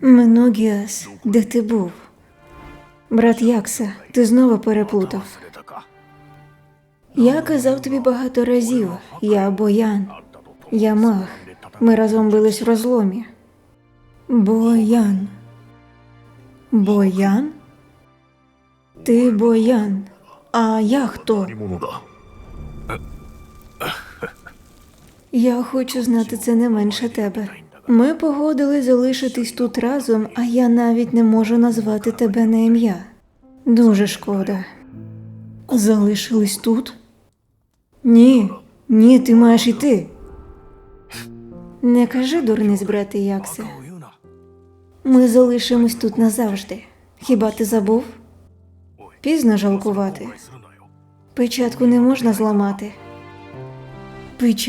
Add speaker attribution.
Speaker 1: Миногіас, де ти був? Брат Якса, ти знову переплутав. Я казав тобі багато разів. Я боян, я мах. Ми разом бились в розломі. Боян. Боян? Ти боян. А я хто? Я хочу знати це не менше тебе. Ми погодились залишитись тут разом, а я навіть не можу назвати тебе на ім'я. Дуже шкода. Залишились тут? Ні, ні, ти маєш йти. Не кажи, дурниць, брате Яксе. Ми залишимось тут назавжди. Хіба ти забув? Пізно жалкувати. Печатку не можна зламати. Печатку